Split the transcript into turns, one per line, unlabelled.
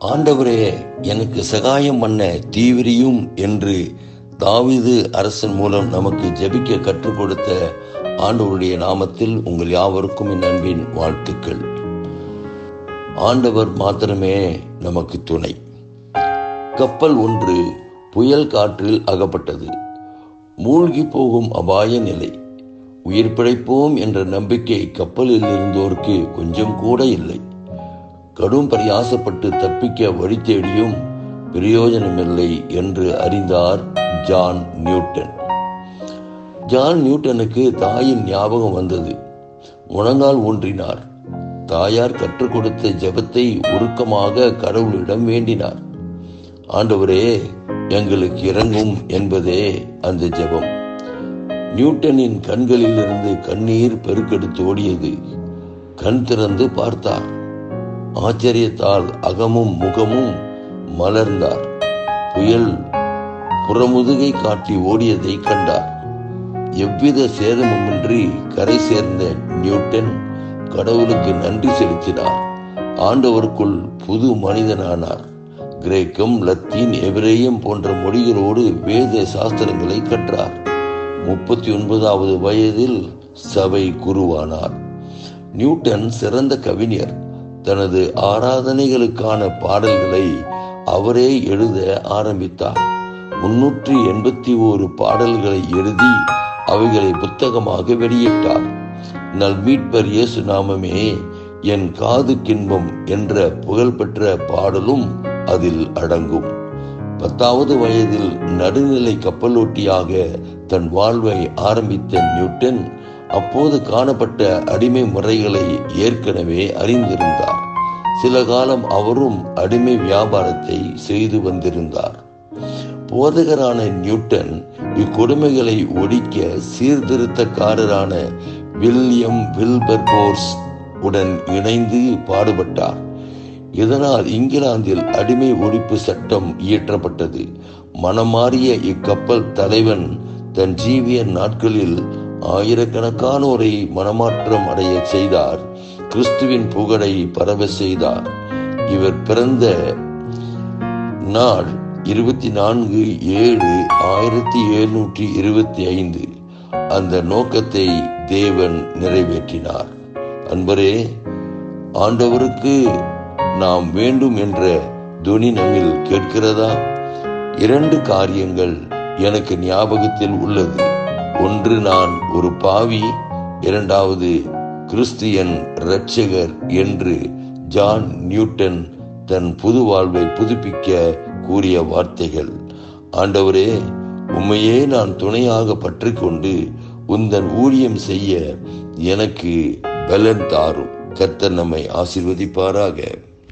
ஆண்டவரே எனக்கு சகாயம் பண்ண தீவிரியும் என்று தாவீது அரசன் மூலம் நமக்கு ஜெபிக்க கற்றுக் கொடுத்த ஆண்டவருடைய நாமத்தில் உங்கள் யாவருக்கும் என் அன்பின் வாழ்த்துக்கள். ஆண்டவர் மாத்திரமே நமக்கு துணை. கப்பல் ஒன்று புயல் காற்றில் அகப்பட்டது. மூழ்கி போகும் அபாய நிலை. உயிர் பிழைப்போம் என்ற நம்பிக்கை கப்பலில் இருந்தோருக்கு கொஞ்சம் கூட இல்லை. கடும் பிரயாசப்பட்டு தப்பிக்க வழி தேடியும் பிரயோஜனமில்லை என்று அறிந்தார் ஜான் நியூட்டன். ஜான் நியூட்டனுக்கு தாயின் ஞாபகம் வந்தது. முழங்கால் ஊன்றினார். தாயார் கற்றுக் கொடுத்த ஜெபத்தை உருக்கமாக கடவுளிடம் வேண்டினார். ஆண்டவரே எங்களுக்கு இறங்கும் என்பதே அந்த ஜெபம். நியூட்டனின் கண்களிலிருந்து கண்ணீர் பெருக்கெடுத்து ஓடியது. கண் திறந்து பார்த்தார். ஆச்சரியத்தால் அகமும் முகமும் மலர்ந்தார். புயல் புறமுதுகை காட்டி ஓடியதை கண்டார். எவ்வித சேதமுமின்றி கரை சேர்ந்த நியூட்டன் கடவுளுக்கு நன்றி செலுத்தினார். ஆண்டவருக்குள் புது மனிதனானார். கிரேக்கம் லத்தீன் எபிரேயம் போன்ற மொழிகளோடு வேத சாஸ்திரங்களை கற்றார். முப்பத்தி ஒன்பதாவது வயதில் சபை குருவானார். நியூட்டன் சிறந்த கவிஞர். தனது ஆராதனைகளுக்கான பாடல்களை அவரே எழுத ஆரம்பித்தார். முன்னூற்றி எண்பத்தி ஓரு பாடல்களை எழுதி அவைகளை புத்தகமாக வெளியிட்டார். நல் மீட்பர் இயேசு நாமமே என் காது கின்பம் என்ற புகழ்பெற்ற பாடலும் அதில் அடங்கும். பத்தாவது வயதில் நடுநிலை கப்பலோட்டியாக தன் வாழ்வை ஆரம்பித்த நியூட்டன் அப்போது காணப்பட்ட அடிமை முறைகளை ஏற்கனவே அறிந்திருந்தார். சில காலம் அவரும் அடிமை வியாபாரத்தை செய்து வந்திருந்தார். போதகரான நியூட்டன் இக்கொடுமைகளை ஒழிக்க சீர்திருத்தக்காரரான வில்லியம் வில்பர் போர்ஸ் உடன் இணைந்து பாடுபட்டார். இதனால் இங்கிலாந்தில் அடிமை ஒழிப்பு சட்டம் இயற்றப்பட்டது. மனமாறிய இக்கப்பல் தலைவன் தன் ஜீவிய நாட்களில் ஆயிரக்கணக்கானோரை மனமாற்றம் அடைய செய்தார். கிறிஸ்துவின் புகழை பரவ செய்தார். இவர் பிறந்த நாள் இருபத்தி நான்கு ஏழு ஆயிரத்தி எழுநூற்றி இருபத்தி ஐந்து. அந்த நோக்கத்தை தேவன் நிறைவேற்றினார். அன்பரே ஆண்டவருக்கு நாம் வேண்டும் என்ற துணி நம்மில் கேட்கிறதா? இரண்டு காரியங்கள் எனக்கு ஞாபகத்தில் உள்ளது. ஒன்று நான் ஒரு பாவி இரண்டாவது கிறிஸ்தியன் இரட்சகர் என்று ஜான் நியூட்டன் தன் புது வாழ்வை புதுப்பிக்க கூறிய வார்த்தைகள். ஆண்டவரே உண்மையே நான் துணையாக பற்றி கொண்டு உந்தன் ஊழியம் செய்ய எனக்கு பலன் தாரும். கர்த்தர் நம்மை ஆசிர்வதிப்பாராக.